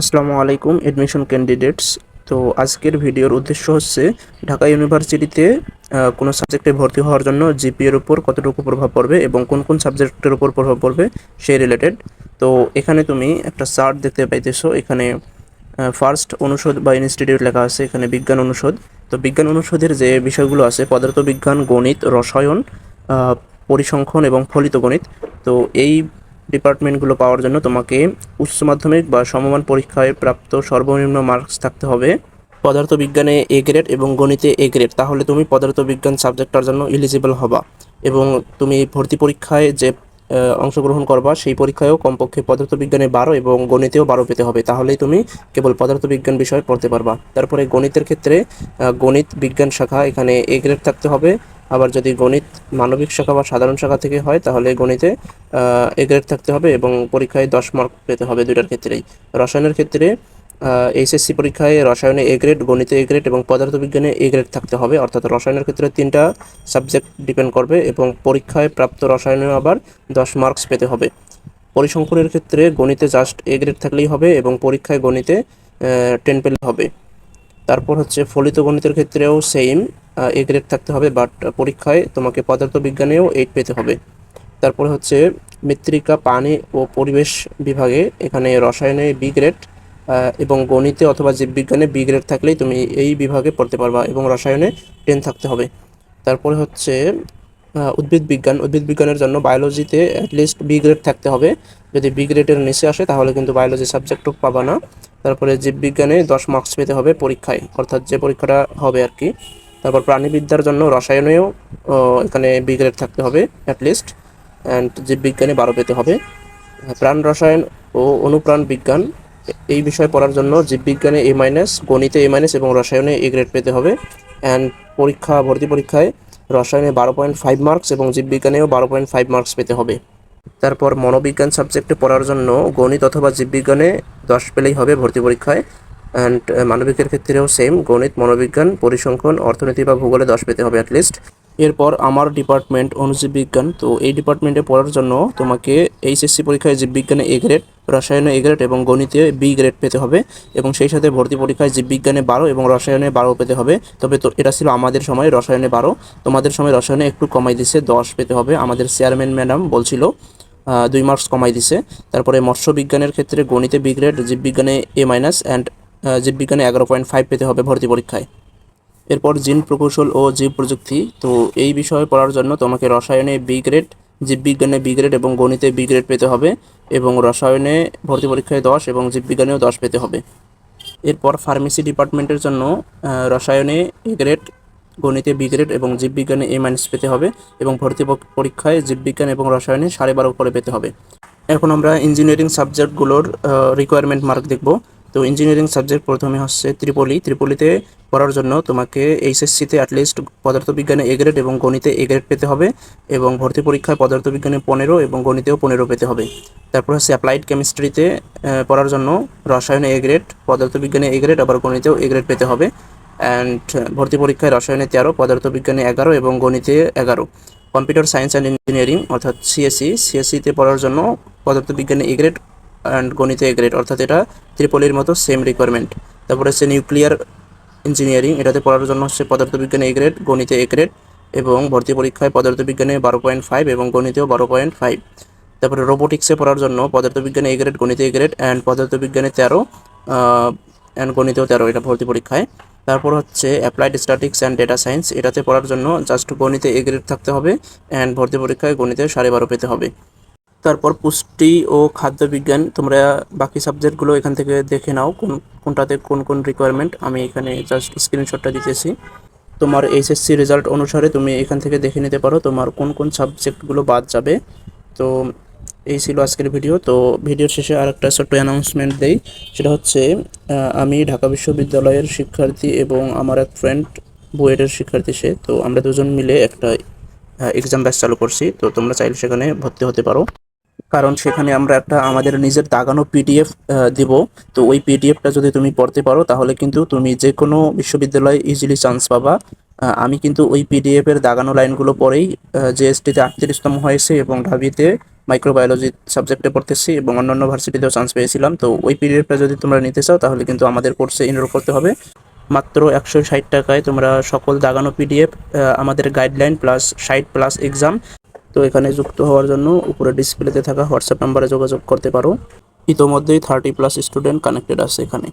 আসসালামু আলাইকুম admission candidates তো আজকের ভিডিওর উদ্দেশ্য হচ্ছে, ঢাকা ইউনিভার্সিটিতে কোনো সাবজেক্টে ভর্তি হওয়ার জন্য জিপিএর উপর কতটুকু প্রভাব পড়বে এবং কোন কোন সাবজেক্টের উপর প্রভাব পড়বে সেই রিলেটেড তো এখানে তুমি একটা চার্ট দেখতে পাইতেছো, এখানে ফার্স্ট অনুষদ বা ইনস্টিটিউট লেখা আছে, এখানে বিজ্ঞান অনুষদ। তো বিজ্ঞান অনুষদের যে বিষয়গুলো আছে, পদার্থবিজ্ঞান, গণিত, রসায়ন পরিসংখ্যান এবং ফলিত গণিত। তো এই ডিপার্টমেন্টগুলো পাওয়ার জন্য তোমাকে উচ্চ মাধ্যমিক বা সমমান পরীক্ষায় প্রাপ্ত সর্বনিম্ন মার্কস থাকতে হবে। পদার্থবিজ্ঞানে এ গ্রেড এবং গণিতে এ গ্রেড তাহলে তুমি পদার্থবিজ্ঞান সাবজেক্টটার জন্য এলিজিবল হবা এবং তুমি ভর্তি পরীক্ষায় যে অংশগ্রহণ করবা সেই পরীক্ষায়ও কমপক্ষে পদার্থবিজ্ঞানে বারো এবং গণিতেও বারো পেতে হবে, তাহলেই তুমি কেবল পদার্থবিজ্ঞান বিষয়ে পড়তে পারবা। তারপরে গণিতের ক্ষেত্রে গণিত বিজ্ঞান শাখা এখানে এ গ্রেড থাকতে হবে আবার যদি গণিত, মানবিক শাখা বা সাধারণ শাখা থেকে হয়, তাহলে গণিতে এ গ্রেড থাকতে হবে এবং পরীক্ষায় দশ মার্ক পেতে হবে দুইটার ক্ষেত্রেই। রসায়নের ক্ষেত্রে এইচএসসি পরীক্ষায় রসায়নে এ গ্রেড গণিতে এ গ্রেড এবং পদার্থবিজ্ঞানে এ গ্রেড থাকতে হবে। অর্থাৎ রসায়নের ক্ষেত্রে তিনটা সাবজেক্ট ডিপেন্ড করবে এবং পরীক্ষায় প্রাপ্ত রসায়নে আবার দশ মার্কস পেতে হবে। পরিসংখ্যানের ক্ষেত্রে গণিতে জাস্ট এ গ্রেড থাকলেই হবে এবং পরীক্ষায় গণিতে টেন পেলে হবে। তারপর হচ্ছে ফলিত গণিতের ক্ষেত্রেও সেম এ গ্রেড থাকতে হবে বাট পরীক্ষায় তোমাকে পদার্থবিজ্ঞানেও এইট পেতে হবে। তারপরে হচ্ছে মৃত্তিকা, পানি ও পরিবেশ বিভাগে এখানে রসায়নে বি গ্রেড এবং গণিতে অথবা জীববিজ্ঞানে বি গ্রেড থাকলেই তুমি এই বিভাগে পড়তে পারবা এবং রসায়নে টেন থাকতে হবে। তারপরে হচ্ছে উদ্ভিদ বিজ্ঞান। উদ্ভিদ বিজ্ঞানের জন্য বায়োলজিতে অ্যাটলিস্ট বি গ্রেড থাকতে হবে। যদি বি গ্রেডের নিচে আসে, তাহলে কিন্তু বায়োলজি সাবজেক্টও পাবা না। তারপরে জীববিজ্ঞানে দশ মার্কস পেতে হবে পরীক্ষায়, অর্থাৎ যে পরীক্ষাটা হবে আর কি। তারপর প্রাণীবিদ্যার জন্য রসায়নেও এখানে বি গ্রেড থাকতে হবে অ্যাটলিস্ট অ্যান্ড জীববিজ্ঞানে বারো পেতে হবে। প্রাণ রসায়ন ও অনুপ্রাণ বিজ্ঞান এই বিষয় পড়ার জন্য জীববিজ্ঞানে এ মাইনাস গণিতে এ মাইনাস এবং রসায়নে এ গ্রেড পেতে হবে। অ্যান্ড পরীক্ষা, ভর্তি পরীক্ষায় রসায়নে বারো পয়েন্ট ফাইভ মার্কস এবং জীববিজ্ঞানেও বারো পয়েন্ট ফাইভ মার্কস পেতে হবে। তারপর মনোবিজ্ঞান সাবজেক্টে পড়ার জন্য গণিত অথবা জীববিজ্ঞানে দশ পেলেই হবে ভর্তি পরীক্ষায়। অ্যান্ড মানবিকের ক্ষেত্রেও সেম গণিত, মনোবিজ্ঞান, পরিসংখ্যান, অর্থনীতি বা ভূগোলে দশ পেতে হবে অ্যাটলিস্ট এরপর আমার ডিপার্টমেন্ট অনুজীব বিজ্ঞান। তো এই ডিপার্টমেন্টে পড়ার জন্য তোমাকে এইচএসসি পরীক্ষায় জীববিজ্ঞানে এ গ্রেড রসায়নে এ গ্রেড এবং গণিতে বি গ্রেড পেতে হবে এবং সেই সাথে ভর্তি পরীক্ষায় জীববিজ্ঞানে বারো এবং রসায়নে বারো পেতে হবে। তবে তো এটা ছিল আমাদের সময়, রসায়নে বারো। তোমাদের সময় রসায়নে একটু কমাই দিছে, দশ পেতে হবে। আমাদের চেয়ারম্যান ম্যাডাম বলছিল দুই মার্কস কমাই দিছে। তারপরে মৎস্য বিজ্ঞানের ক্ষেত্রে গণিতে বি গ্রেড জীববিজ্ঞানে এ মাইনাস অ্যান্ড জীববিজ্ঞানে এগারো পয়েন্ট ফাইভ পেতে হবে ভর্তি পরীক্ষায়। এরপর জিন প্রকৌশল ও জীব প্রযুক্তি। তো এই বিষয়ে পড়ার জন্য তোমাকে রসায়নে বি গ্রেড জীববিজ্ঞানে বি গ্রেড এবং গণিতে বি গ্রেড পেতে হবে এবং রসায়নে ভর্তি পরীক্ষায় দশ এবং জীববিজ্ঞানেও দশ পেতে হবে। এরপর ফার্মেসি ডিপার্টমেন্টের জন্য রসায়নে এ গ্রেড গণিতে বি গ্রেড এবং জীববিজ্ঞানে এ মাইনাস পেতে হবে এবং ভর্তি পরীক্ষায় জীববিজ্ঞান এবং রসায়নে সাড়ে বারো করে পেতে হবে। এখন আমরা ইঞ্জিনিয়ারিং সাবজেক্টগুলোর রিকোয়ারমেন্ট মার্ক দেখব। তো ইঞ্জিনিয়ারিং সাবজেক্ট প্রথমে হচ্ছে ত্রিপলি। ত্রিপলিতে পড়ার জন্য তোমাকে এইচএসসিতে অ্যাটলিস্ট পদার্থবিজ্ঞানে এ গ্রেড এবং গণিতে এ গ্রেড পেতে হবে এবং ভর্তি পরীক্ষায় পদার্থবিজ্ঞানে পনেরো এবং গণিতেও পনেরো পেতে হবে। তারপর হচ্ছে অ্যাপ্লাইড কেমিস্ট্রিতে পড়ার জন্য রসায়নে এ গ্রেড পদার্থবিজ্ঞানে এ গ্রেড আবার গণিতেও এ গ্রেড পেতে হবে। অ্যান্ড ভর্তি পরীক্ষায় রসায়নে তেরো, পদার্থবিজ্ঞানে এগারো এবং গণিতে এগারো। কম্পিউটার সায়েন্স অ্যান্ড ইঞ্জিনিয়ারিং অর্থাৎ সিএসসি সিএসসিতে পড়ার জন্য পদার্থবিজ্ঞানে এ গ্রেড অ্যান্ড গণিতে গ্রেড অর্থাৎ এটা ত্রিপলির মতো সেম রিকোয়ারমেন্ট তারপরে হচ্ছে নিউক্লিয়ার ইঞ্জিনিয়ারিং এটাতে পড়ার জন্য হচ্ছে পদার্থবিজ্ঞানে এ গ্রেড গণিতে এ গ্রেড এবং ভর্তি পরীক্ষায় পদার্থবিজ্ঞানে বারো পয়েন্ট ফাইভ এবং গণিতেও বারো পয়েন্ট ফাইভ তারপরে রোবোটিক্সে পড়ার জন্য পদার্থবিজ্ঞানে এ গ্রেড গণিতে এ গ্রেড অ্যান্ড পদার্থবিজ্ঞানে তেরো অ্যান্ড গণিতেও তেরো এটা ভর্তি পরীক্ষায়। তারপর হচ্ছে applied statistics and data science এটাতে পড়ার জন্য জাস্ট গণিতে এ গ্রেড থাকতে হবে অ্যান্ড ভর্তি পরীক্ষায় গণিতে সাড়ে বারো পেতে হবে। তারপর পুষ্টি ও খাদ্য বিজ্ঞান তোমরা বাকি সাবজেক্টগুলো এখান থেকে দেখে নাও, কোন, কোনটাতে কোন কোন রিকোয়ারমেন্ট আমি এখানে জাস্ট স্ক্রিনশটটা দিতেছি। তোমার এইচএসসি রেজাল্ট অনুসারে তুমি এখান থেকে দেখে নিতে পারো তোমার কোন কোন সাবজেক্টগুলো বাদ যাবে। তো এই ছিল আজকের ভিডিও তো ভিডিওর শেষে আর একটা ছোট্ট অ্যানাউন্সমেন্ট দেই, সেটা হচ্ছে আমি ঢাকা বিশ্ববিদ্যালয়ের শিক্ষার্থী এবং আমার এক ফ্রেন্ড বুয়েটের শিক্ষার্থী সে, তো আমরা দুজন মিলে একটা এক্সাম ব্যাচ চালু করছি, তো তোমরা চাইলে সেখানে ভর্তি হতে পারো। কারণ সেখানে আমরা একটা আমাদের নিজের দাগানো পিডিএফ দিব। তো ওই পিডিএফটা যদি তুমি পড়তে পারো, তাহলে কিন্তু তুমি যে কোনো বিশ্ববিদ্যালয়ে ইজিলি চান্স পাবা। আমি কিন্তু ওই পিডিএফ এর দাগানো লাইনগুলো পরেই জিএসটিতে আটত্রিশতম হয়েছে এবং ঢাবিতে মাইক্রোবায়োলজি সাবজেক্টে পড়তেছি এবং অন্যান্য ভার্সিটিতেও চান্স পেয়েছিলাম। তো ওই পিডিএফটা যদি তোমরা নিতে চাও, তাহলে কিন্তু আমাদের কোর্সে এনরোল করতে হবে। মাত্র একশো ষাট টাকায় তোমরা সকল দাগানো পিডিএফ আমাদের গাইডলাইন প্লাস ষাট প্লাস এক্সাম তো এখানে যুক্ত হওয়ার জন্য উপরে ডিসপ্লেতে থাকা হোয়াটসঅ্যাপ নাম্বারে যোগাযোগ করতে পারো। ইতোমধ্যেই থার্টি প্লাস স্টুডেন্ট কানেক্টেড আছে এখানে।